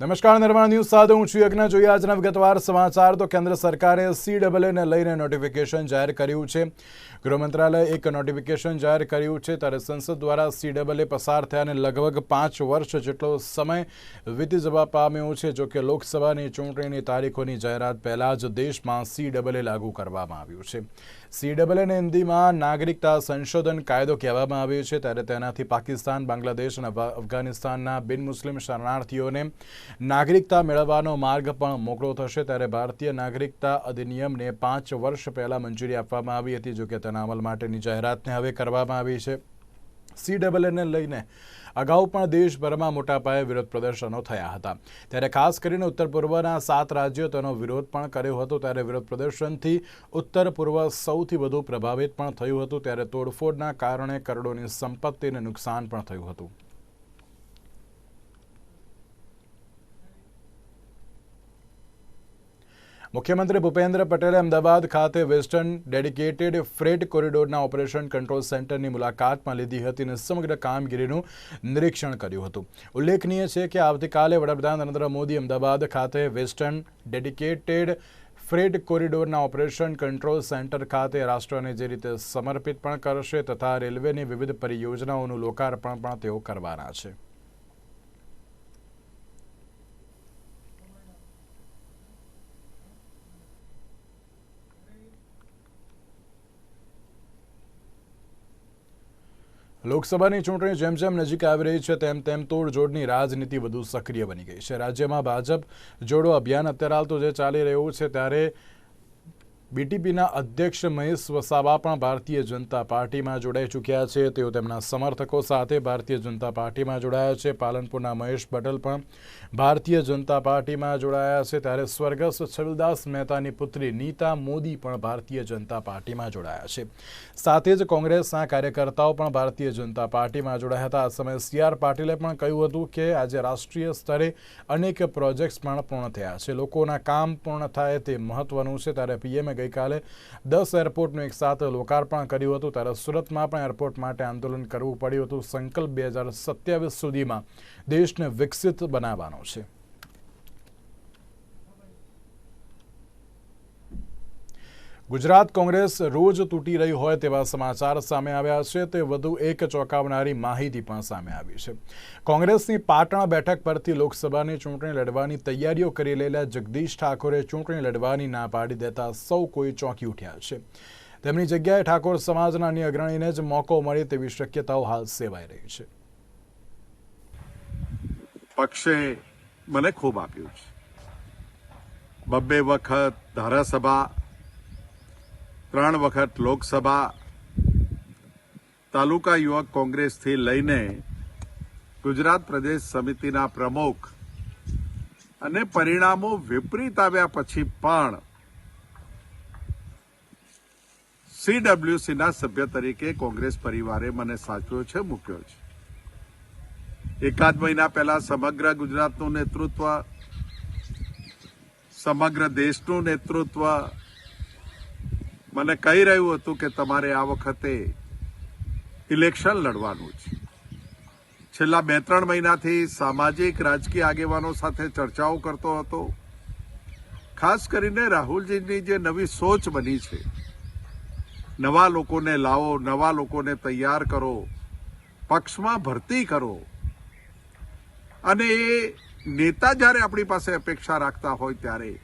નમસ્કાર નિર્માણ ન્યૂઝ સાથે હું છું યજ્ઞ. જોઈએ આજના વિગતવાર સમાચાર. તો કેન્દ્ર સરકારે સી ને લઈને નોટિફિકેશન જાહેર કર્યું છે. ગૃહ મંત્રાલયે એક નોટિફિકેશન જાહેર કર્યું છે. ત્યારે સંસદ દ્વારા સી પસાર થયાને લગભગ પાંચ વર્ષ જેટલો સમય વીતી જવા પામ્યો છે. જોકે લોકસભાની ચૂંટણીની તારીખોની જાહેરાત પહેલાં જ દેશમાં સી લાગુ કરવામાં આવ્યું છે. સી ડબલને હિન્દીમાં નાગરિકતા સંશોધન કાયદો કહેવામાં આવ્યો છે, ત્યારે તેનાથી પાકિસ્તાન, બાંગ્લાદેશ અને અફઘાનિસ્તાનના બિન મુસ્લિમ શરણાર્થીઓને નાગરિકતા મેળવવાનો માર્ગ પણ મોકળો થશે. ત્યારે ભારતીય નાગરિકતા અધિનિયમને પાંચ વર્ષ પહેલાં મંજૂરી આપવામાં આવી હતી, જોકે તેના અમલ માટેની જાહેરાતને હવે કરવામાં આવી છે. સી ને લઈને અગાઉ પણ દેશભરમાં મોટા પાયે વિરોધ પ્રદર્શનો થયા હતા. ત્યારે ખાસ કરીને ઉત્તર પૂર્વના સાત રાજ્યો તેનો વિરોધ પણ કર્યો હતો. ત્યારે વિરોધ પ્રદર્શનથી ઉત્તર પૂર્વ સૌથી વધુ પ્રભાવિત પણ થયું હતું. ત્યારે તોડફોડના કારણે કરોડોની સંપત્તિને નુકસાન પણ થયું હતું. મુખ્યમંત્રી ભૂપેન્દ્ર પટેલે અમદાવાદ ખાતે વેસ્ટર્ન ડેડિકેટેડ ફ્રેટ કોરિડોરના ઓપરેશન કંટ્રોલ સેન્ટરની મુલાકાતમાં લીધી હતી અને સમગ્ર કામગીરીનું નિરીક્ષણ કર્યું હતું. ઉલ્લેખનીય છે કે આવતીકાલે વડાપ્રધાન નરેન્દ્ર મોદી અમદાવાદ ખાતે વેસ્ટર્ન ડેડિકેટેડ ફ્રેટ કોરિડોરના ઓપરેશન કંટ્રોલ સેન્ટર ખાતે રાષ્ટ્રને જે રીતે સમર્પિત પણ કરશે તથા રેલવેની વિવિધ પરિયોજનાઓનું લોકાર્પણ પણ તેઓ કરવાના છે. લોકસભાની ચૂંટણી જેમ જેમ નજીક આવી રહી છે, તેમ તેમ તોડજોડની રાજનીતિ વધુ સક્રિય બની ગઈ છે. રાજ્યમાં ભાજપ જોડો અભિયાન અત્યારે હાલ તો જે ચાલી રહ્યું છે, ત્યારે બીટીપીના અધ્યક્ષ મહેશ વસાવા પણ ભારતીય જનતા પાર્ટીમાં જોડાઈ ચૂક્યા છે. તેઓ તેમના સમર્થકો સાથે ભારતીય જનતા પાર્ટીમાં જોડાયા છે. પાલનપુરના મહેશ પટેલ પણ ભારતીય જનતા પાર્ટીમાં જોડાયા છે. ત્યારે સ્વર્ગસ્થ છવિલદાસ મહેતાની પુત્રી નીતા મોદી પણ ભારતીય જનતા પાર્ટીમાં જોડાયા છે. સાથે જ કોંગ્રેસના કાર્યકર્તાઓ પણ ભારતીય જનતા પાર્ટીમાં જોડાયા હતા. આ સમયે સી આર પાટીલે પણ કહ્યું હતું કે આજે રાષ્ટ્રીય સ્તરે અનેક પ્રોજેક્ટ્સ પણ પૂર્ણ થયા છે. લોકોના કામ પૂર્ણ થાય તે મહત્વનું છે. ત્યારે પીએમએ ગઈકાલે દસ એરપોર્ટનું એક સાથે લોકાર્પણ કર્યું હતું. ત્યારે સુરતમાં પણ એરપોર્ટ માટે આંદોલન કરવું પડ્યું હતું. સંકલ્પ બે હજાર સત્યાવીસ સુધીમાં દેશને વિકસિત બનાવવાનો છે. ગુજરાત કોંગ્રેસ રોજ તૂટી રહી હોય તેવા સમાચાર સામે આવ્યા છે. તે વધુ એક ચોંકાવનારી માહિતી પણ સામે આવી છે. કોંગ્રેસની પાટણ બેઠક પરથી લોકસભાની ચૂંટણી લડવાની તૈયારીઓ કરી રહેલા જગદીશ ઠાકોરે ચૂંટણી લડવાની ના પાડી દેતા સૌ કોઈ ચોંકી ઉઠ્યા છે. તેમની જગ્યાએ ઠાકોર સમાજના અન્ય અગ્રણીને જ મોકો મળે તેવી શક્યતાઓ હાલ સેવાઈ રહી છે. પક્ષે મને ખૂબ આપ્યું છે. બબ્બે વખત ધારાસભા ત્રણ વખત લોકસભા તાલુકા યુવક કોંગ્રેસથી લઈને ગુજરાત પ્રદેશ સમિતિના પ્રમુખ અને પરિણામો વિપરીત આવ્યા પછી પણ સીડબ્લ્યુસીના સભ્ય તરીકે કોંગ્રેસ પરિવારે મને સાચવ્યો છે, મૂક્યો છે. એકાદ મહિના પહેલા સમગ્ર ગુજરાતનું નેતૃત્વ, સમગ્ર દેશનું નેતૃત્વ મને કહી રહ્યું હતું કે તમારે આ વખતે ઇલેક્શન લડવાનું છે. છેલ્લા બે ત્રણ મહિનાથી સામાજિક, રાજકીય આગેવાનો સાથે ચર્ચાઓ કરતો હતો. ખાસ કરીને રાહુલજીની જે નવી સોચ બની છે. નવા લોકોને લાવો, નવા લોકોને તૈયાર કરો, પક્ષમાં ભરતી કરો. અને એ નેતા જ્યારે આપણી પાસે અપેક્ષા રાખતા હોય ત્યારે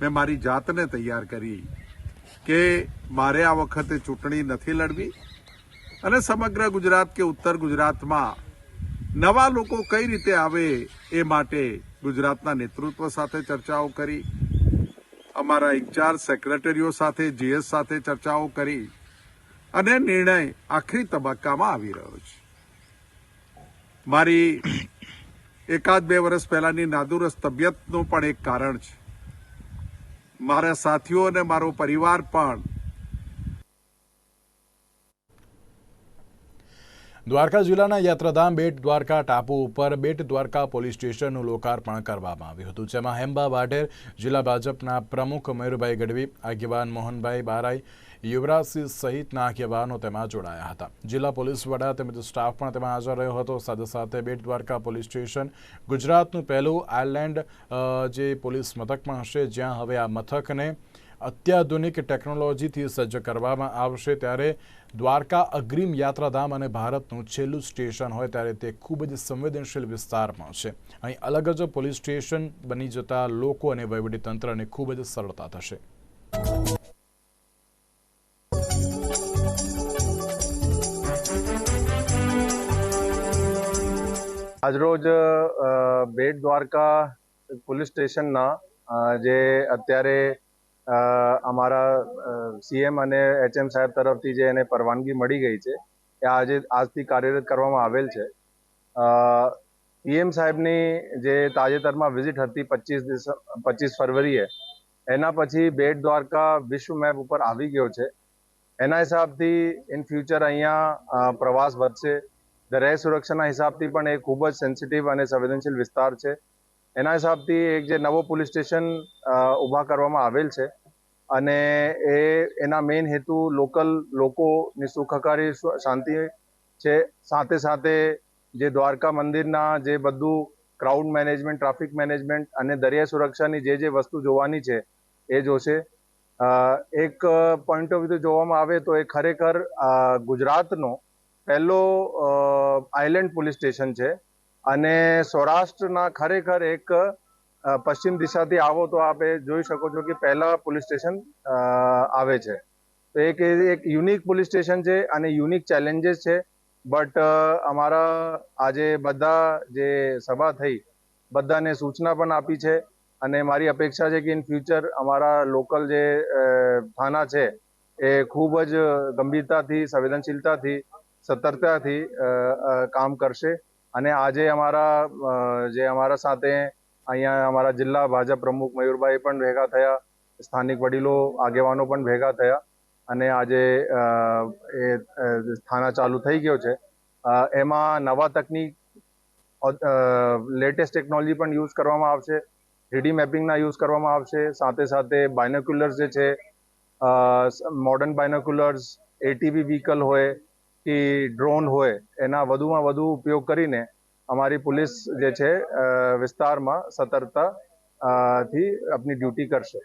મેં મારી જાતને તૈયાર કરી. કે મારે આ વખતે ચૂંટણી નથી લડવી અને સમગ્ર ગુજરાત કે ઉત્તર ગુજરાતમાં નવા લોકો કઈ રીતે આવે એ માટે ગુજરાતના નેતૃત્વ સાથે ચર્ચાઓ કરી, અમારા ઇન્ચાર્જ સેક્રેટરીઓ સાથે, જીએસ સાથે ચર્ચાઓ કરી અને નિર્ણય આખરી તબક્કામાં આવી રહ્યો છે. મારી એકાદ બે વર્ષ પહેલાની નાદુરસ્ત તબિયતનું પણ એક કારણ છે. મારા સાથીઓ અને મારો પરિવાર પણ. દ્વારકા જિલ્લાના યાત્રાધામ બેટ દ્વારકા ટાપુ ઉપર બેટ દ્વારકા પોલીસ સ્ટેશનનું લોકાર્પણ કરવામાં આવ્યું હતું, જેમાં હેમ્બા વાઢેર જિલ્લા ભાજપના પ્રમુખ મયુરભાઈ ગઢવી, આગેવાન મોહનભાઈ બારાઈ યુવરાજસિંહ સહિતના આગેવાનો તેમાં જોડાયા હતા. જિલ્લા પોલીસ વડા તેમજ સ્ટાફ પણ તેમાં હાજર રહ્યો હતો. સાથે સાથે બેટ દ્વારકા પોલીસ સ્ટેશન ગુજરાતનું પહેલું આયર્લેન્ડ જે પોલીસ મથક પણ હશે, જ્યાં હવે આ મથકને અત્યાધુનિક ટેકનોલોજીથી સજ્જ કરવામાં આવશે. ત્યારે દ્વારકા અગ્રીમ યાત્રાધામ અને ભારતનું છેલ્લું સ્ટેશન હોય ત્યારે તે ખૂબ જ સંવેદનશીલ વિસ્તારમાં છે. અહીં અલગ જ પોલીસ સ્ટેશન બની જતા લોકો અને વહીવટીતંત્રને ખૂબ જ સરળતા થશે. આજરોજ બેટ દ્વારકા પોલીસ સ્ટેશનના જે અત્યારે અમારા સીએમ અને એચએમ સાહેબ તરફથી જે એને પરવાનગી મળી ગઈ છે, એ આજે, આજથી કાર્યરત કરવામાં આવેલ છે. પીએમ સાહેબની જે તાજેતરમાં વિઝિટ હતી પચીસ પચીસ ફરવરીએ, એના પછી બેટ દ્વારકા વિશ્વ મેપ ઉપર આવી ગયો છે. એના હિસાબથી, ઇન ફ્યુચર અહીંયા પ્રવાસ વધશે. દરિયાઈ સુરક્ષાના હિસાબથી પણ એ ખૂબ જ સેન્સિટિવ અને સંવેદનશીલ વિસ્તાર છે એના હિસાબથી એક જે નવો પોલીસ સ્ટેશન ઊભા કરવામાં આવેલ છે અને એ એના મેઇન હેતુ લોકલ લોકોની સુખાકારી શાંતિ છે સાથે સાથે જે દ્વારકા મંદિરના જે બધું ક્રાઉડ મેનેજમેન્ટ ટ્રાફિક મેનેજમેન્ટ અને દરિયાઈ સુરક્ષાની જે જે વસ્તુ જોવાની છે એ જોશે એક પોઈન્ટ ઓફ વ્યૂ જોવામાં આવે તો એ ખરેખર ગુજરાતનો પહેલો આઇલેન્ડ પોલીસ સ્ટેશન છે. અને સૌરાષ્ટ્રના ખરેખર એક પશ્ચિમ દિશાથી આવો તો આપ જોઈ શકો છો કે પહેલા પોલીસ સ્ટેશન આવે છે. તો એક એક યુનિક પોલીસ સ્ટેશન છે અને યુનિક ચેલેન્જીસ છે. બટ અમારા આજે બધા જે સભા થઈ, બધાને સૂચના પણ આપી છે. અને મારી અપેક્ષા છે કે ઇન ફ્યુચર અમારા લોકલ જે થાના છે, એ ખૂબ જ ગંભીરતાથી, સંવેદનશીલતાથી સતર્કતાથી કામ કરશે. અને આજે અમારા જે અમારા સાથે અહીંયા અમારા જિલ્લા ભાજપ પ્રમુખ મયુરભાઈ પણ ભેગા થયા, સ્થાનિક વડીલો, આગેવાનો પણ ભેગા થયા. અને આજે એ થાના ચાલુ થઈ ગયો છે. એમાં નવા તકનીક લેટેસ્ટ ટેકનોલોજી પણ યુઝ કરવામાં આવશે. થ્રીડી મેપિંગના યુઝ કરવામાં આવશે. સાથે સાથે બાયનોક્યુલર્સ જે છે મોડર્ન બાયનોક્યુલર્સ એટીવી વ્હીકલ હોય કે ડ્રોન હોય, એના વધુમાં વધુ ઉપયોગ કરીને અમારી પોલીસ જે છે વિસ્તારમાં સતર્કતા થી આપની ડ્યુટી કરશે.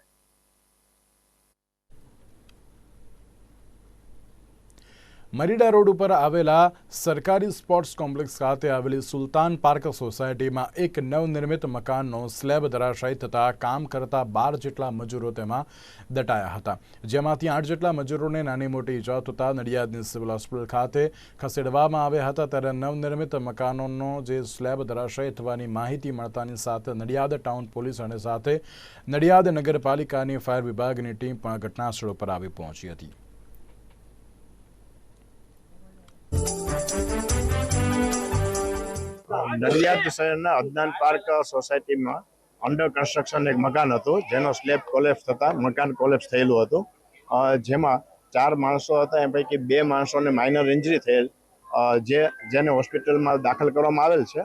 મરીડા રોડ ઉપર આવેલા સરકારી સ્પોર્ટ્સ કોમ્પ્લેક્સ ખાતે આવેલી સુલતાન પાર્ક સોસાયટીમાં એક નવનિર્મિત મકાનનો સ્લેબ ધરાશાયી થતાં કામ કરતા બાર જેટલા મજૂરો તેમાં દટાયા હતા. જેમાંથી આઠ જેટલા મજૂરોને નાની મોટી ઇજા થતાં નડિયાદની સિવિલ હોસ્પિટલ ખાતે ખસેડવામાં આવ્યા હતા ત્યારે નવનિર્મિત મકાનોનો જે સ્લેબ ધરાશાયી થવાની માહિતી મળતાની સાથે નડિયાદ ટાઉન પોલીસ અને સાથે નડિયાદ નગરપાલિકાની ફાયર વિભાગની ટીમ પણ ઘટનાસ્થળ પર આવી પહોંચી હતી. નડિયાદ શહેરના અજ્ઞાન પાર્ક સોસાયટીમાં અંડર કન્સ્ટ્રક્શન એક મકાન હતું, જેનો સ્લેબ કોલેપ્સ થતા મકાન કોલેપ્સ થયેલું હતું. જેમાં ચાર માણસો હતા એ પૈકી બે માણસોને માઇનર ઇન્જરી થયેલ જે, જેને હોસ્પિટલમાં દાખલ કરવામાં આવેલ છે.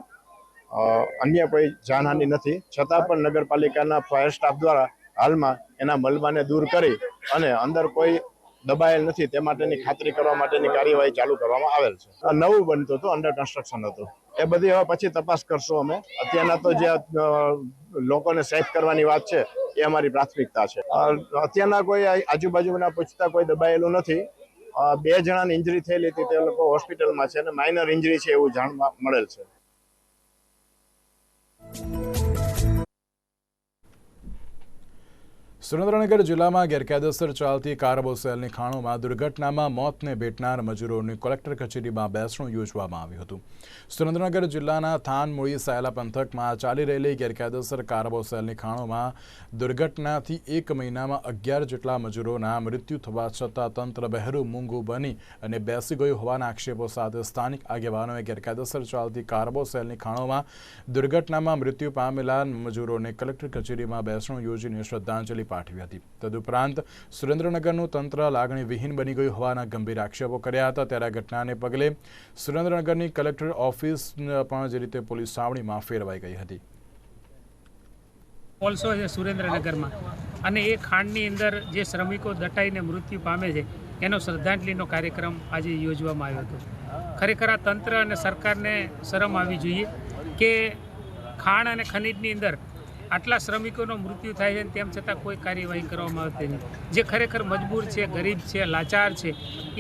અન્ય કોઈ જાનહાનિ નથી. છતાં પણ નગરપાલિકાના ફાયર સ્ટાફ દ્વારા હાલમાં એના મલબાને દૂર કરી અને અંદર કોઈ દબાયેલ નથી. તે માટેની ખાતરી કરવા માટેની કાર્યવાહી ચાલુ કરવામાં આવેલ છે. આ નવું બનતું હતું અંડર કન્સ્ટ્રક્શન હતું. એ બધી હવે પછી તપાસ કરશું અમે. અત્યારના તો જે લોકોને સેફ કરવાની વાત છે એ અમારી પ્રાથમિકતા છે. અત્યારના કોઈ આજુબાજુના પૂછતા કોઈ દબાયેલું નથી. બે જણાની ઇન્જરી થયેલી હતી તે લોકો હોસ્પિટલમાં છે અને માઇનર ઇન્જરી છે એવું જાણવા મળેલ છે. સુરેન્દ્રનગર જિલ્લામાં ગેરકાયદેસર ચાલતી કાર્બોસેલની ખાણોમાં દુર્ઘટનામાં મોતને ભેટનાર મજૂરોની કલેક્ટર કચેરીમાં બેસણું યોજવામાં આવ્યું હતું. સુરેન્દ્રનગર જિલ્લાના થાનમુળી સાયલા પંથકમાં ચાલી રહેલી ગેરકાયદેસર કાર્બોસેલની ખાણોમાં દુર્ઘટનાથી એક મહિનામાં અગિયાર જેટલા મજૂરોના મૃત્યુ થવા છતાં તંત્ર બહેરું મૂંગું બની અને બેસી ગયું હોવાના આક્ષેપો સાથે સ્થાનિક આગેવાનોએ ગેરકાયદેસર ચાલતી કાર્બોસેલની ખાણોમાં દુર્ઘટનામાં મૃત્યુ પામેલા મજૂરોને કલેક્ટર કચેરીમાં બેસણું યોજીને શ્રદ્ધાંજલિ પાઠવી હતી. તદુપરાંત સુરેન્દ્રનગરનું તંત્ર લાગણીવિહીન બની ગયું હોવાના ગંભીર આક્ષેપો કર્યા હતા. ત્યારે આ ઘટનાને પગલે સુરેન્દ્રનગરની કલેક્ટર ઓફિસ પણ જે રીતે પોલીસ સાવણીમાં ફેરવાઈ ગઈ હતી. ઓલ્સો છે સુરેન્દ્રનગરમાં. અને એ ખાંડની અંદર જે શ્રમિકો દટાઈને મૃત્યુ પામે છે, એનો શ્રદ્ધાંજલિનો કાર્યક્રમ આજે યોજવામાં આવ્યો હતો. ખરેખર આ તંત્ર અને સરકારને શરમ આવી જોઈએ કે ખાણ અને ખનીજની અંદર આટલા શ્રમિકોનો મૃત્યુ થાય છે તેમ છતાં કોઈ કાર્યવાહી કરવામાં આવતી નથી. જે ખરેખર મજબૂર છે, ગરીબ છે, લાચાર છે,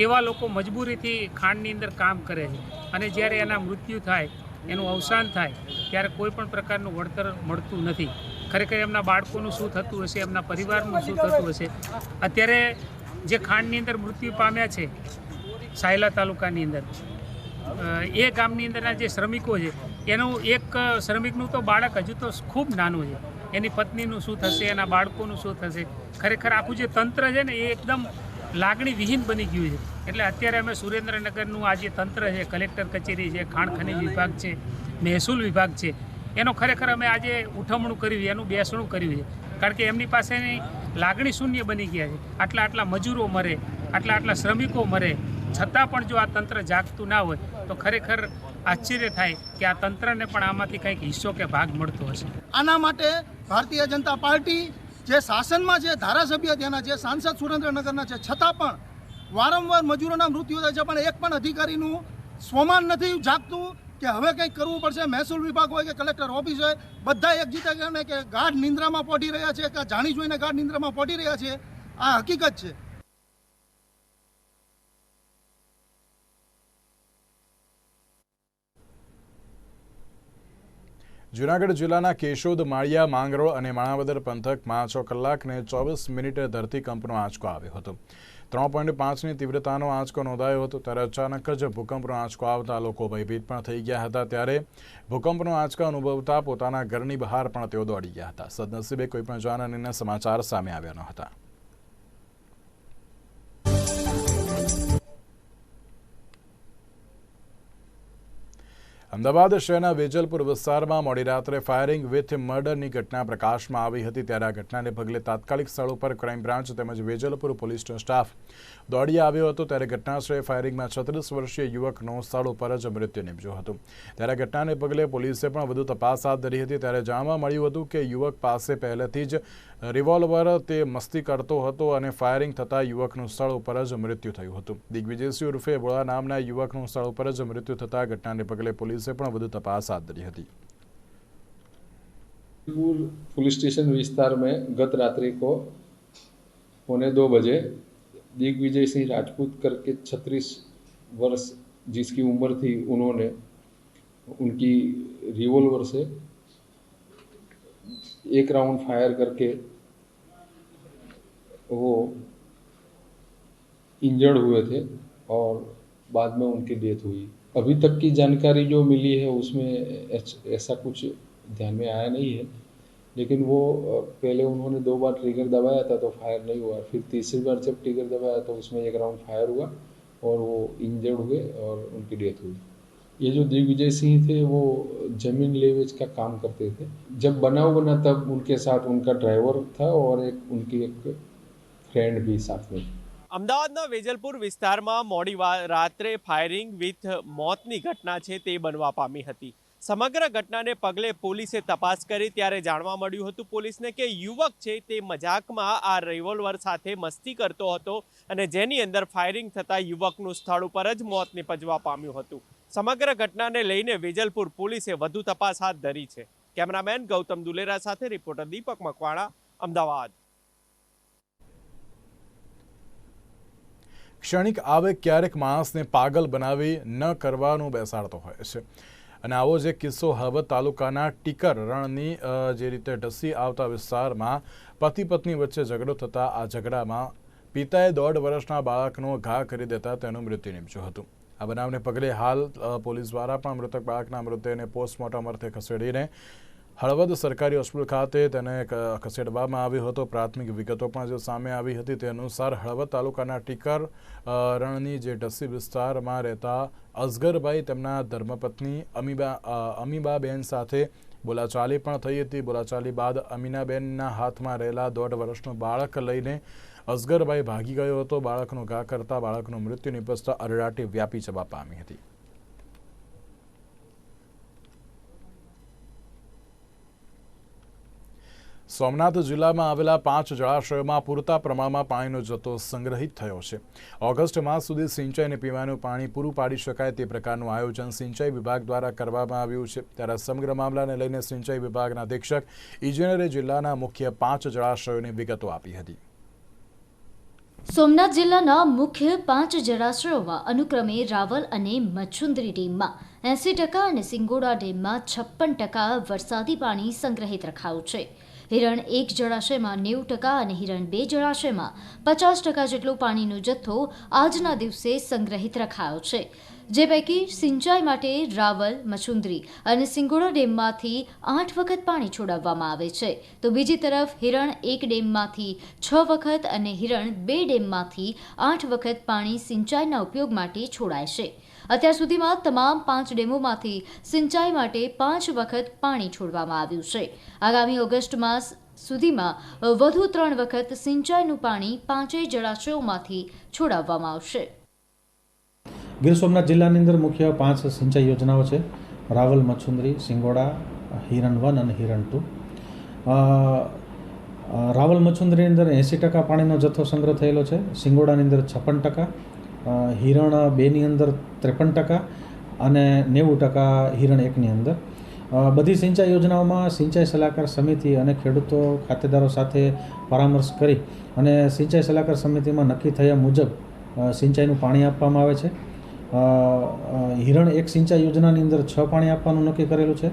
એવા લોકો મજબૂરીથી ખાંડની અંદર કામ કરે છે. અને જ્યારે એના મૃત્યુ થાય, એનું અવસાન થાય, ત્યારે કોઈ પણ પ્રકારનું વળતર મળતું નથી. ખરેખર એમના બાળકોનું શું થતું હશે, એમના પરિવારનું શું થતું હશે? અત્યારે જે ખાંડની અંદર મૃત્યુ પામ્યા છે, સાયલા તાલુકાની અંદર એ ગામની અંદરના જે શ્રમિકો છે એનું એક શ્રમિકનું તો બાળક હજુ તો ખૂબ નાનું છે. એની પત્નીનું શું થશે, એના બાળકોનું શું થશે? ખરેખર આખું જે તંત્ર છે ને, એ એકદમ લાગણી વિહીન બની ગયું છે. એટલે અત્યારે અમે સુરેન્દ્રનગરનું આ જે તંત્ર છે, કલેક્ટર કચેરી છે, ખાણ ખનિજ વિભાગ છે, મહેસૂલ વિભાગ છે, એનો ખરેખર અમે આજે ઉઠમણું કર્યું એનું બેસણું કર્યું છે. કારણ કે એમની પાસેની લાગણી શૂન્ય બની ગયા છે. આટલા આટલા મજૂરો મરે, આટલા આટલા શ્રમિકો મરે છતાં પણ જો આ તંત્ર જાગતું ના હોય, તો ખરેખર આશ્ચર્ય થાય કે આ તંત્રને પણ આમાંથી કંઈક હિસ્સો કે ભાગ મળતો હશે. આના માટે ભારતીય જનતા પાર્ટી જે શાસનમાં જે ધારાસભ્ય ત્યાંના જે સાંસદ સુરેન્દ્રનગરના છે, છતાં પણ વારંવાર મજૂરોના મૃત્યુ થાય છે, પણ એક પણ અધિકારીનું સ્વમાન નથી જાગતું કે હવે કંઈક કરવું પડશે. મહેસૂલ વિભાગ હોય કે કલેક્ટર ઓફિસ હોય બધા એક જીતે કે ગાઢ નિંદ્રામાં પહોંચી રહ્યા છે, કે જાણી જોઈને ગાઢ નિંદ્રામાં પહોંચી રહ્યા છે. આ હકીકત છે. જૂનાગઢ જિલ્લાના કેશોદ, માળિયા, માંગરોળ અને માણાવદર પંથકમાં છ કલાકને ચોવીસ મિનિટે ધરતીકંપનો આંચકો આવ્યો હતો. ત્રણ પોઈન્ટ પાંચની તીવ્રતાનો આંચકો નોંધાયો હતો ત્યારે અચાનક જ ભૂકંપનો આંચકો આવતા લોકો ભયભીત પણ થઈ ગયા હતા. ત્યારે ભૂકંપનો આંચકો અનુભવતા પોતાના ઘરની બહાર પણ તેઓ દોડી ગયા હતા. સદનસીબે કોઈપણ જાનહાનીના સમાચાર સામે આવ્યા ન હતા. અમદાવાદ શહેરના વેજલપુર વિસ્તારમાં મોડી રાત્રે ફાયરિંગ વિથ મર્ડરની ઘટના પ્રકાશમાં આવી હતી. ત્યારે આ ઘટનાને પગલે તાત્કાલિક સ્થળ ઉપર ક્રાઇમ બ્રાન્ચ તેમજ વેજલપુર પોલીસનો સ્ટાફ દોડી આવ્યો હતો. ત્યારે ઘટનાસ્થળે ફાયરિંગમાં છત્રીસ વર્ષીય યુવકનો સ્થળ ઉપર જ મૃત્યુ નિપજ્યું હતું. ત્યારે ઘટનાને પગલે પોલીસે પણ વધુ તપાસ હાથ ધરી હતી. ત્યારે જાણવા મળ્યું હતું કે યુવક પાસે પહેલેથી જ રિવોલ્વર તે મસ્તી કરતો હતો અને ફાયરિંગ થતાં યુવકનું સ્થળ ઉપર જ મૃત્યુ થયું હતું દિગ્વિજયસિંહ ઉર્ફે બોળા નામના યુવકનું સ્થળ ઉપર જ મૃત્યુ થતાં ઘટનાને પગલે પોલીસે પણ વધુ તપાસ હાથ ધરી હતી पूर पुलिस स्टेशन विस्तार में गत रात्रि को पौने दो बजे दिग्विजय सिंह राजपूत करके छत्तीस वर्ष जिसकी उम्र थी उन्होंने उनकी रिवॉल्वर से एक राउंड फायर करके वो इंजर्ड हुए थे और बाद में उनकी डेथ हुई। अभी तक की जानकारी जो मिली है उसमें ऐस- ऐसा कुछ ध्यान में आया नहीं है। लेकिन वो पहले उन्होंने दो बार ट्रिगर दबाया था तो फायर नहीं हुआ। फिर तीसरी बार जब ट्रिगर दबाया तो उसमें एक राउंड फायर हुआ और वो इंजर्ड हुए और उनकी डेथ हुई। ये जो दिग्विजय सिंह थे वो ज़मीन लेवेज का काम करते थे। जब बनाव बना तब उनके साथ उनका ड्राइवर था और एक, उनकी एक ટ્રેન્ડ બી સાથે અમદાવાદના વેજલપુર વિસ્તારમાં મોડી રાત્રે ફાયરિંગ વિથ મોતની ઘટના છે તે બનવા પામી હતી. સમગ્ર ઘટનાને પગલે પોલીસે તપાસ કરી ત્યારે જાણવા મળ્યું હતું પોલીસને કે યુવક છે તે મજાકમાં આ રિવોલ્વર સાથે મસ્તી કરતો હતો અને જેની અંદર ફાયરિંગ થતાં યુવકનું સ્થળ ઉપર જ મોત નિપજવા પામ્યું હતું. સમગ્ર ઘટનાને લઈને વેજલપુર પોલીસે વધુ તપાસ હાથ ધરી છે. કેમેરામેન ગૌતમ દુલેરા સાથે રિપોર્ટર દીપક મકવાણા, અમદાવાદ. ક્ષણિક આવેગ ક્યારેક માણસને પાગલ બનાવી ન કરવાનું બેસાડતો હોય છે. અને આવો જે કિસ્સો હળવદ તાલુકાના ટીકર રણની જે રીતે ઢસી આવતા વિસ્તારમાં પતિ પત્ની વચ્ચે ઝઘડો થતા આ ઝઘડામાં પિતાએ દોઢ વર્ષના બાળકનો ઘા કરી દેતા તેનું મૃત્યુ નીપજ્યું હતું. આ બનાવને પગલે હાલ પોલીસ દ્વારા પણ મૃતક બાળકના મૃતદેહને પોસ્ટમોર્ટમ અર્થે ખસેડીને હળવદ સરકારી હોસ્પિટલ ખાતે તેને ખસેડવામાં આવ્યો હતો. પ્રાથમિક વિગતો પણ જે સામે આવી હતી તે અનુસાર હળવદ તાલુકાના ટીકર રણની જે ઢસી વિસ્તારમાં રહેતા અસગરભાઈ તેમના ધર્મપત્ની અમીબા અમીબાબેન સાથે બોલાચાલી પણ થઈ હતી. બોલાચાલી બાદ અમીનાબેનના હાથમાં રહેલા દોઢ વર્ષનું બાળક લઈને અસગરભાઈ ભાગી ગયો હતો. બાળકનો ઘા કરતા બાળકનું મૃત્યુ નિપજતા અરડાટી વ્યાપી જવા પામી હતી. સોમનાથ જિલ્લામાં આવેલા પાંચ જળાશયોમાં પૂરતા પ્રમાણમાં પાણીનો જથ્થો સંગ્રહિત થયો છે. ઓગસ્ટ માસ સુધી સિંચાઈ અને પીવાનું પાણી પૂરું પાડી શકાય તે પ્રકારનું આયોજન સિંચાઈ વિભાગ દ્વારા કરવામાં આવ્યું છે. ત્યારે સમગ્ર મામલાને લઈને સિંચાઈ વિભાગના અધિક્ષક, ઇજનેરે જિલ્લાના મુખ્ય પાંચ જળાશયોની વિગતો આપી હતી. સોમનાથ જિલ્લાના મુખ્ય પાંચ જળાશયોમાં અનુક્રમે રાવલ અને મચ્છુંદરી ડેમમાં એંસી ટકા અને સિંગોડા ડેમમાં છપ્પન ટકા વરસાદી પાણી સંગ્રહિત રખાયું છે. હિરણ એક જળાશયમાં નેવું ટકા અને હિરણ બે જળાશયમાં પચાસ ટકા જેટલો પાણીનો જથ્થો આજના દિવસે સંગ્રહિત રખાયો છે. જે પૈકી સિંચાઈ માટે રાવલ મચુંદરી અને સિંગોડા ડેમમાંથી આઠ વખત પાણી છોડાવવામાં આવે છે. તો બીજી તરફ હિરણ એક ડેમમાંથી છ વખત અને હિરણ બે ડેમમાંથી આઠ વખત પાણી સિંચાઈના ઉપયોગ માટે છોડાય છે. અત્યાર સુધીમાં તમામ પાંચ ડેમોમાંથી સિંચાઈ માટે પાંચ વખત પાણી છોડવામાં આવ્યું છે. આગામી ઓગસ્ટ માસ સુધીમાં વધુ ત્રણ વખત સિંચાઈનું પાણી પાંચેય જળાશયોમાંથી છોડાવવામાં આવશે. ગીર સોમનાથ જિલ્લાની અંદર મુખ્ય પાંચ સિંચાઈ યોજનાઓ છે. રાવલ, મચ્છુંદરી, સિંગોડા, હિરણ વન અને હિરણ ટુ. રાવલ, મચ્છુંદરીની અંદર એંસી ટકા પાણીનો જથ્થો સંગ્રહ થયેલો છે. સિંગોડાની અંદર છપ્પન ટકા હિરણ બેની અંદર ત્રેપન ટકા અને નેવું ટકા હિરણ એકની અંદર. બધી સિંચાઈ યોજનાઓમાં સિંચાઈ સલાહકાર સમિતિ અને ખેડૂતો ખાતેદારો સાથે પરામર્શ કરી અને સિંચાઈ સલાહકાર સમિતિમાં નક્કી થયા મુજબ સિંચાઈનું પાણી આપવામાં આવે છે. હિરણ એક સિંચાઈ યોજનાની અંદર છ પાણી આપવાનું નક્કી કરેલું છે.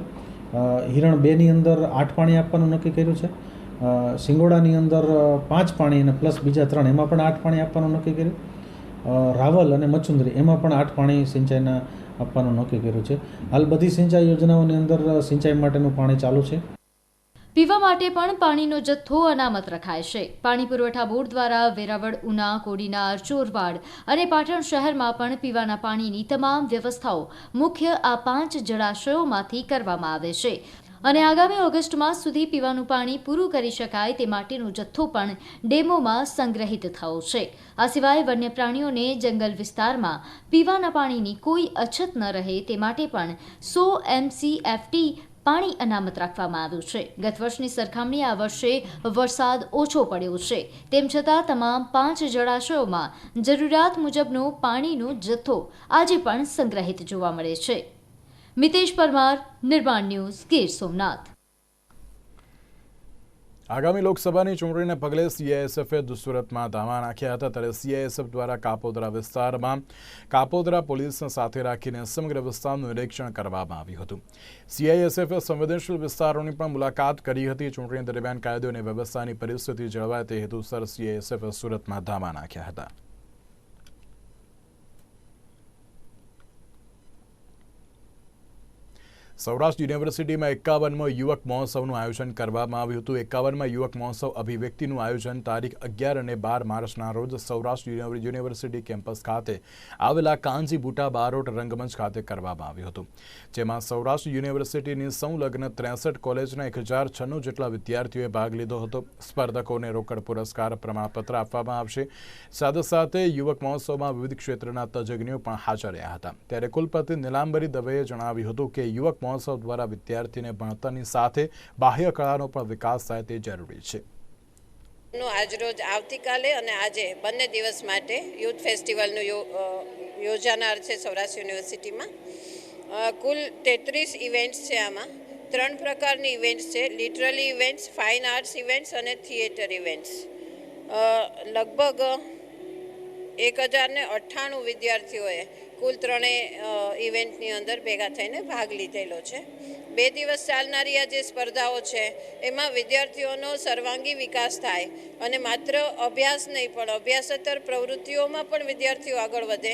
હિરણ બેની અંદર આઠ પાણી આપવાનું નક્કી કર્યું છે. સિંગોડાની અંદર પાંચ પાણી અને પ્લસ બીજા ત્રણ, એમાં પણ આઠ પાણી આપવાનું નક્કી કર્યું. રાવલ અને મચુંદરી એમાં પણ આઠ પાણી સિંચાઈના આપવાનું નક્કી કર્યું છે. હાલ બધી સિંચાઈ યોજનાઓની અંદર સિંચાઈ માટેનું પાણી ચાલુ છે. પીવા માટે પણ પાણીનો જથ્થો અનામત રખાય છે. પાણી પુરવઠા બોર્ડ દ્વારા વેરાવળ, ઉના, કોડીનાર, ચોરવાડ અને પાટણ શહેરમાં પણ પીવાના પાણીની તમામ વ્યવસ્થાઓ મુખ્ય આ પાંચ જળાશયોમાંથી કરવામાં આવે છે. અને આગામી ઓગસ્ટ માસ સુધી પીવાનું પાણી પૂરું કરી શકાય તે માટેનો જથ્થો પણ ડેમોમાં સંગ્રહિત થયો છે. આ સિવાય વન્ય પ્રાણીઓને જંગલ વિસ્તારમાં પીવાના પાણીની કોઈ અછત ન રહે તે માટે પણ સો એમસીએફટી પાણી અનામત રાખવામાં આવ્યું છે. ગત વર્ષની સરખામણી આ વર્ષે વરસાદ ઓછો પડ્યો છે. તેમ છતાં તમામ પાંચ જળાશયોમાં જરૂરિયાત મુજબનો પાણીનો જથ્થો આજે પણ સંગ્રહિત જોવા મળે છે. મિતેશ પરમાર, નિર્માણ ન્યૂઝ, ગીર સોમનાથ. આગામી લોકસભાની ચૂંટણીને પગલે સીઆઈએસએફે સુરતમાં ધામા નાખ્યા હતા, ત્યારે સીઆઈએસએફ દ્વારા કાપોદરા વિસ્તારમાં કાપોદરા પોલીસને સાથે રાખીને સમગ્ર વિસ્તારનું નિરીક્ષણ કરવામાં આવ્યું હતું. સીઆઈએસએફે સંવેદનશીલ વિસ્તારોની પણ મુલાકાત કરી હતી. ચૂંટણી દરમિયાન કાયદો અને વ્યવસ્થાની પરિસ્થિતિ જળવાય તે હેતુસર સીઆઈએસએફે સુરતમાં ધામા નાખ્યા હતા. સૌરાષ્ટ્ર યુનિવર્સિટીમાં એકાવનમાં યુવક મહોત્સવનું આયોજન કરવામાં આવ્યું હતું. એકાવનમાં યુવક મહોત્સવ અભિવ્યક્તિનું આયોજન તારીખ અગિયાર અને બાર માર્ચના રોજ સૌરાષ્ટ્ર યુનિવર્સિટી કેમ્પસ ખાતે આવેલા કાંજી બુટા બારોટ રંગમંચ ખાતે કરવામાં આવ્યું હતું. જેમાં સૌરાષ્ટ્ર યુનિવર્સિટીની સંલગ્ન ત્રેસઠ કોલેજના એક હજાર છન્નું જેટલા વિદ્યાર્થીઓએ ભાગ લીધો હતો. સ્પર્ધકોને રોકડ પુરસ્કાર પ્રમાણપત્ર આપવામાં આવશે. સાથે સાથે યુવક મહોત્સવમાં વિવિધ ક્ષેત્રના તજજ્ઞો પણ હાજર રહ્યા હતા. ત્યારે કુલપતિ નીલાંબરી દવેએ જણાવ્યું હતું કે યુવક મહોત્સવ દ્વારા વિદ્યાર્થીને ભણતરની સાથે બાહ્ય કળાનો પણ વિકાસ થાય તે જરૂરી છે. આજરોજ આવતીકાલે અને આજે બંને દિવસ માટે યુથ ફેસ્ટિવલનું યોજાનાર છે સૌરાષ્ટ્ર યુનિવર્સિટીમાં. કુલ તેત્રીસ ઇવેન્ટ્સ છે આમાં. ત્રણ પ્રકારની ઇવેન્ટ્સ છે. Literary events, fine arts events અને થિયેટર ઇવેન્ટ્સ. લગભગ એક હજારને અઠ્ઠાણું વિદ્યાર્થીઓએ કુલ ત્રણેય ઇવેન્ટની અંદર ભેગા થઈને ભાગ લીધેલો છે. બે દિવસ ચાલનારી આ જે સ્પર્ધાઓ છે, એમાં વિદ્યાર્થીઓનો સર્વાંગી વિકાસ થાય અને માત્ર અભ્યાસ નહીં, પણ અભ્યાસેતર પ્રવૃત્તિઓમાં પણ વિદ્યાર્થીઓ આગળ વધે.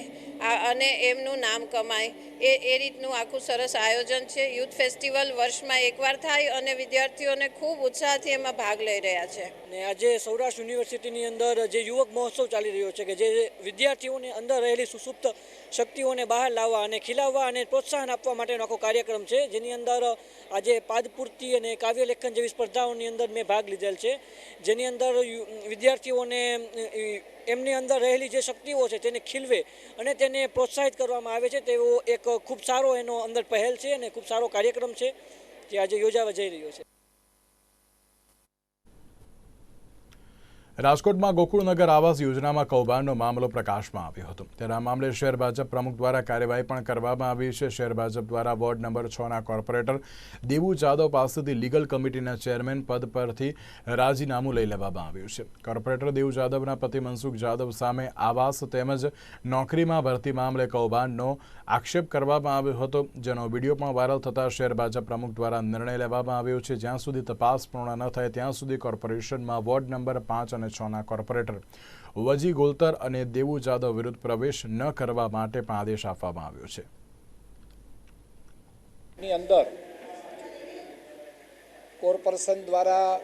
અને એમનું નામ કમાય. એ એ રીતનું આખું સરસ આયોજન છે. યુથ ફેસ્ટિવલ વર્ષમાં એકવાર થાય અને વિદ્યાર્થીઓને ખૂબ ઉત્સાહથી એમાં ભાગ લઈ રહ્યા છે. ને આજે સૌરાષ્ટ્ર યુનિવર્સિટીની અંદર જે યુવક મહોત્સવ ચાલી રહ્યો છે કે જે વિદ્યાર્થીઓની અંદર રહેલી સુસુપ્ત શક્તિઓને બહાર લાવવા અને ખીલાવવા અને પ્રોત્સાહન આપવા માટેનો આખો કાર્યક્રમ છે, જેની અંદર આજે પાદપૂર્તિ અને કાવ્યલેખન જેવી સ્પર્ધાઓની અંદર મેં ભાગ લીધેલ છે, જેની અંદર વિદ્યાર્થીઓને એમની અંદર રહેલી જે શક્તિઓ છે તેને ખીલવે અને તેને પ્રોત્સાહિત કરવામાં આવે છે, તેવો એક ખૂબ સારો એનો અંદર પહેલ છે અને ખૂબ સારો કાર્યક્રમ છે, જે આજે યોજાવા જઈ રહ્યો છે. રાજકોટમાં ગોકુળનગર આવાસ યોજનામાં કૌભાંડનો મામલો પ્રકાશમાં આવ્યો હતો. આ મામલે શહેર ભાજપ પ્રમુખ દ્વારા કાર્યવાહી પણ કરવામાં આવી છે. શહેર ભાજપ દ્વારા વોર્ડ નંબર છના કોર્પોરેટર દેવુ જાદવ પાસેથી લીગલ કમિટીના ચેરમેન પદ પરથી રાજીનામું લઈ લેવામાં આવ્યું છે. કોર્પોરેટર દેવુ જાદવના પતિ મનસુખ જાદવ સામે આવાસ તેમજ નોકરીમાં ભરતી મામલે કૌભાંડનો આક્ષેપ કરવામાં આવ્યો હતો. જેનો વીડિયો પણ વાયરલ થતાં શહેર ભાજપ પ્રમુખ દ્વારા નિર્ણય લેવામાં આવ્યો છે. જ્યાં સુધી તપાસ પૂર્ણ ન થાય ત્યાં સુધી કોર્પોરેશનમાં વોર્ડ નંબર પાંચ અને છના કોર્પોરેટર વજી ગોલતર અને દેવુ જાદવ વિરુદ્ધ પ્રવેશ ન કરવા માટે પણ આદેશ આપવામાં આવ્યો છે. અંદર કોર્પોરેશન દ્વારા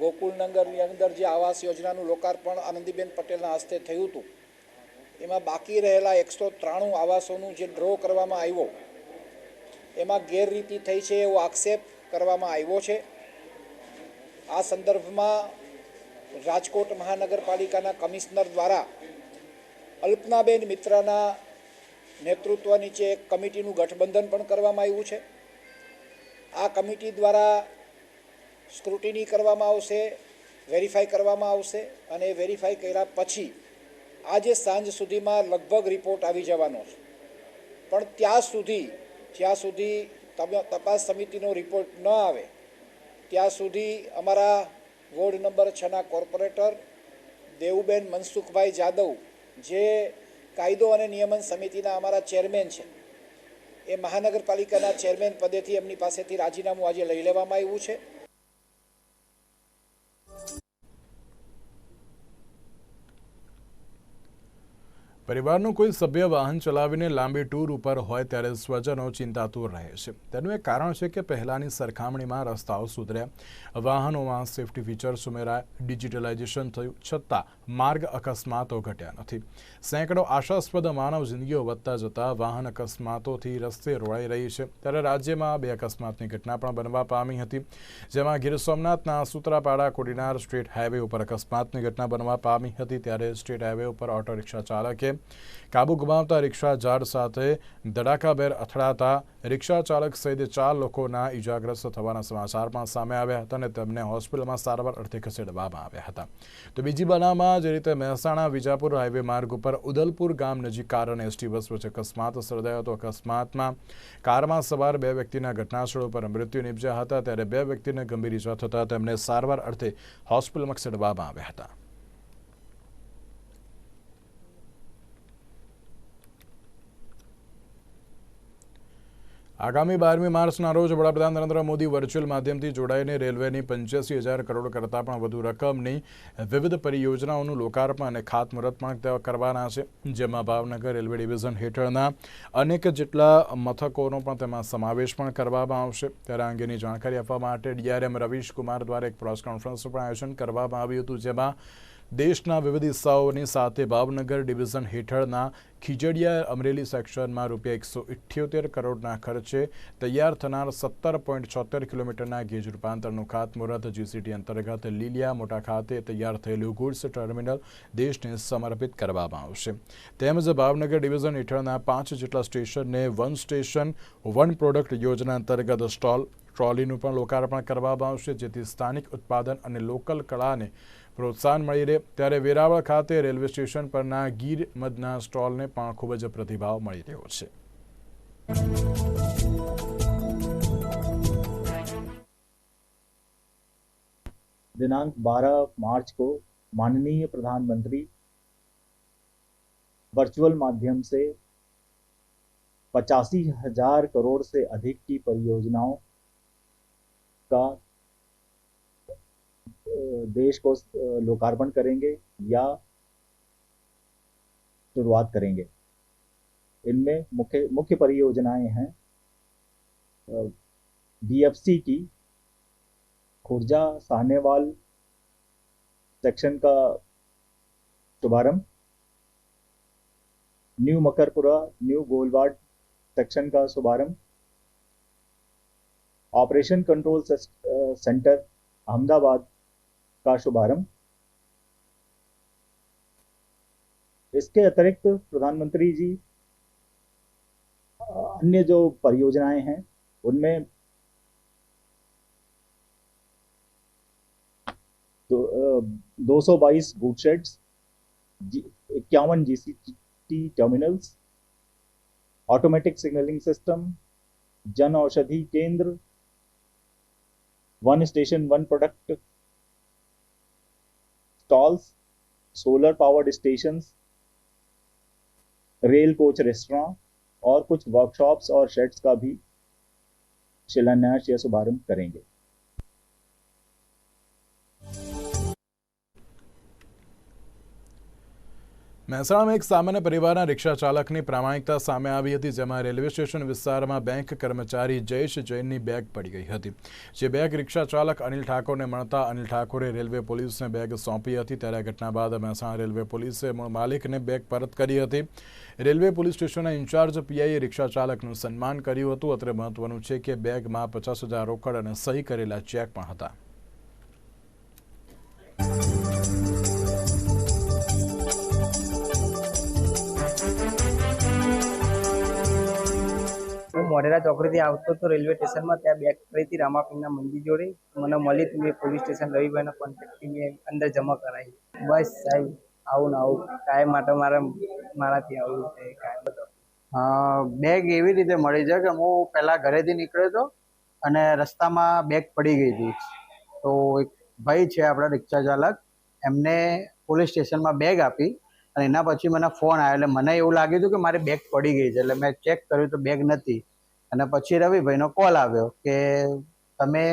ગોકુલનગરની અંદર જે આવાસ યોજનાનું લોકાર્પણ આનંદીબેન પટેલના હસ્તે થયું હતું, એમાં બાકી રહેલા એકસો ત્રાણું આવાસોનું જે ડ્રો કરવામાં આવ્યો, એમાં ગેરરીતિ થઈ છે એવો આક્ષેપ કરવામાં આવ્યો છે. આ સંદર્ભમાં રાજકોટ મહાનગરપાલિકાના કમિશનર દ્વારા અલ્પનાબેન મિત્રાના નેતૃત્વ નીચે એક કમિટીનું ગઠબંધન પણ કરવામાં આવ્યું છે. આ કમિટી દ્વારા સ્ક્રુટિની કરવામાં આવશે, વેરીફાઈ કરવામાં આવશે અને વેરીફાઈ કર્યા પછી આજે સાંજ સુધીમાં લગભગ રિપોર્ટ આવી જવાનો છે. પણ ત્યાં સુધી, જ્યાં સુધી તપાસ સમિતિનો રિપોર્ટ ન આવે, ત્યાં સુધી અમારા વોર્ડ નંબર છના કોર્પોરેટર દેવુબેન મનસુખભાઈ જાદવ, જે કાયદો અને નિયમન સમિતિના અમારા ચેરમેન છે. એ મહાનગરપાલિકાના ચેરમેન પદેથી એમની પાસેથી રાજીનામું આજે લઈ લેવામાં આવ્યું છે. પરિવારનું કોઈ સભ્ય વાહન ચલાવીને લાંબી ટૂર ઉપર હોય ત્યારે સ્વજનો ચિંતાતુર રહે છે. તેનું એક કારણ છે કે પહેલાંની સરખામણીમાં રસ્તાઓ સુધર્યા વાહનોમાં સેફ્ટી ફીચર્સ ઉમેરાયા ડિજિટલાઇઝેશન થયું છતાં માર્ગ અકસ્માતો ઘટ્યા નથી. સેંકડો આશાસ્પદ માનવ જિંદગીઓ વધતા જતાં વાહન અકસ્માતોથી રસ્તે રોળાઈ રહી છે. ત્યારે રાજ્યમાં બે અકસ્માતની ઘટના પણ બનવા પામી હતી. જેમાં ગીર સોમનાથના સુત્રાપાડા કોડીનાર સ્ટેટ હાઈવે ઉપર અકસ્માતની ઘટના બનવા પામી હતી. ત્યારે સ્ટેટ હાઈવે ઉપર ઓટો રિક્ષા ચાલકે કાબુ ગુમાવતા રિક્ષા ઝાડ સાથે ધડાકાભેર અથડાતા રિક્ષા ચાલક સહિત ચાર લોકોના ઇજાગ્રસ્ત થવાના સમાચાર પણ સામે આવ્યા હતા અને તેમને હોસ્પિટલમાં સારવાર અર્થે ખસેડવામાં આવ્યા હતા. તો બીજી બનાવમાં જે રીતે મહેસાણા વિજાપુર હાઈવે માર્ગ ઉપર ઉદલપુર ગામ નજીક કાર અને એસટી બસ વચ્ચે અકસ્માત સર્જાયો હતો. અકસ્માતમાં કારમાં સવાર બે વ્યક્તિના ઘટનાસ્થળ ઉપર મૃત્યુ નિપજ્યા હતા. ત્યારે બે વ્યક્તિને ગંભીર ઇજા થતાં તેમને સારવાર અર્થે હોસ્પિટલમાં ખસેડવામાં આવ્યા હતા. આગામી બારમી માર્ચના રોજ વડાપ્રધાન નરેન્દ્ર મોદી વર્ચ્યુઅલ માધ્યમથી જોડાઈને રેલવેની પંચ્યાસી હજાર કરોડ કરતાં પણ વધુ રકમની વિવિધ પરિયોજનાઓનું લોકાર્પણ અને ખાતમુહૂર્ત પણ કરવાના છે. જેમાં ભાવનગર રેલવે ડિવિઝન હેઠળના અનેક જેટલા મથકોનો પણ તેમાં સમાવેશ પણ કરવામાં આવશે. ત્યારે અંગેની જાણકારી આપવા માટે ડીઆરએમ રવીશ કુમાર દ્વારા એક પ્રેસ કોન્ફરન્સનું પણ આયોજન કરવામાં આવ્યું હતું, જેમાં દેશના વિવિધ હિસ્સાઓની સાથે ભાવનગર ડિવિઝન હેઠળના ખીજડીયા અમરેલી સેક્શનમાં રૂપિયા એકસો ઇઠ્યોતેર કરોડના ખર્ચે તૈયાર થનાર સત્તર પોઈન્ટ છોતેર કિલોમીટરના ગેજ રૂપાંતરનું ખાતમુહૂર્ત જીસીટી અંતર્ગત લીલિયા મોટા ખાતે તૈયાર થયેલું ગુડ્સ ટર્મિનલ દેશને સમર્પિત કરવામાં આવશે. તેમજ ભાવનગર ડિવિઝન હેઠળના પાંચ જેટલા સ્ટેશનને વન સ્ટેશન, વન પ્રોડક્ટ યોજના અંતર્ગત સ્ટોલ, ટ્રોલીનું પણ લોકાર્પણ કરવામાં આવશે, જેથી સ્થાનિક ઉત્પાદન અને લોકલ કળાને પ્રોત્સાહન મળી રહે ત્યારે વેરાવળ ખાતે રેલવે સ્ટેશન પરના ગીર મધના સ્ટોલને પણ ખૂબ જ પ્રતિભાવ મળી રહ્યો છે दिनांक 12 मार्च को माननीय प्रधानमंत्री वर्चुअल माध्यम से पचासी हजार करोड़ से अधिक की परियोजनाओं का देश को लोकार्पण करेंगे या शुरुआत करेंगे। इनमें मुख्य मुख्य परियोजनाएँ हैं बीएफसी की, खुर्जा साहनेवाल सेक्शन का शुभारंभ, new Makarpura, new Golwad section का शुभारंभ, ऑपरेशन कंट्रोल सेंटर, अहमदाबाद का शुभारंभ। इसके अतिरिक्त प्रधानमंत्री जी, अन्य जो परियोजनाएँ हैं, उनमें तो 222 गुड शेड्स इक्यावन GCT terminals automatic signalling system Jan Aushadhi Kendra one station one product stalls solar power stations rail coach restaurant और कुछ वर्कशॉप्स और शेड्स का भी शिलान्यास या शुभारंभ करेंगे। મહેસાણામાં એક સામાન્ય પરિવારના રિક્ષા ચાલકની પ્રામાણિકતા સામે આવી હતી, જેમાં રેલવે સ્ટેશન વિસ્તારમાં બેંક કર્મચારી જયેશ જૈનની બેગ પડી ગઈ હતી. જે બેગ રિક્ષા ચાલક અનિલ ઠાકોરને મળતા અનિલ ઠાકોરે રેલવે પોલીસને બેગ સોંપી હતી, ત્યારે ઘટના બાદ મહેસાણા રેલવે પોલીસે માલિકને બેગ પરત કરી હતી. રેલવે પોલીસ સ્ટેશનના ઇન્ચાર્જ પીઆઈએ રિક્ષા ચાલકનું સન્માન કર્યું હતું. અત્રે મહત્વનું છે કે બેગમાં પચાસ હજાર રોકડ અને સહી કરેલા ચેક પણ હતા. મોઢેરા ચોકડીથી આવતો હતો રેલવે સ્ટેશનમાં ત્યાં બેગ પડી હતી મંદિર જોડે મને મળી હતી મેં પોલીસ સ્ટેશન રવિભાઈના કોન્ટેક્ટથી મેં અંદર જમા કરાવી. બસ સાહેબ, આવું ને આવું. કાંઈ માટે મારે, મારાથી આવું છે કાયમ બેગ એવી રીતે મળી છે કે હું પહેલાં ઘરેથી નીકળ્યો હતો અને રસ્તામાં બેગ પડી ગઈ હતી. તો એક ભાઈ છે આપણા રિક્ષા ચાલક, એમને પોલીસ સ્ટેશનમાં બેગ આપી અને એના પછી મને ફોન આવ્યો. એટલે મને એવું લાગ્યું હતું કે મારી બેગ પડી ગઈ છે. એટલે મેં ચેક કર્યું તો બેગ નથી. અને પછી રવિભાઈનો કોલ આવ્યો કે તમે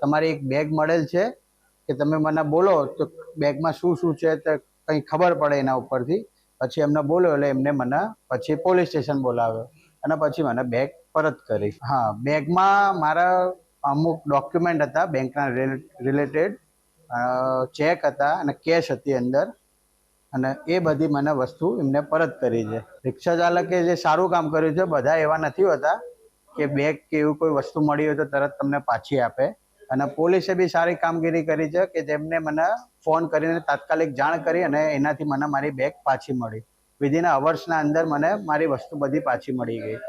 તમારી એક બેગ મળેલ છે કે તમે મને બોલો તો બેગમાં શું શું છે તો કંઈ ખબર પડે એના ઉપરથી. પછી એમને બોલ્યો એટલે એમને મને પછી પોલીસ સ્ટેશન બોલાવ્યો અને પછી મને બેગ પરત કરી. હા બેગમાં મારા અમુક ડોક્યુમેન્ટ હતા બેંકના રિલેટેડ ચેક હતા અને કેશ હતી અંદર. અને એ બધી મને વસ્તુ એમને પરત કરી છે. રિક્ષા ચાલકે જે સારું કામ કર્યું છે, બધા એવા નથી હોતા. કે બેગ કે એવું કોઈ વસ્તુ મળી હોય તો તરત તમને પાછી આપે. અને પોલીસે બી સારી કામગીરી કરી છે કે જેમને મને ફોન કરીને તાત્કાલિક જાણ કરી અને એનાથી મને મારી બેગ પાછી મળી. વિધિન અવર્સના અંદર મને મારી વસ્તુ બધી પાછી મળી ગઈ.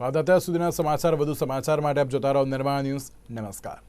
વાત અત્યાર સુધીના સમાચાર, વધુ સમાચાર માટે આપ જોતા રહો નિર્માણ ન્યૂઝ. નમસ્કાર.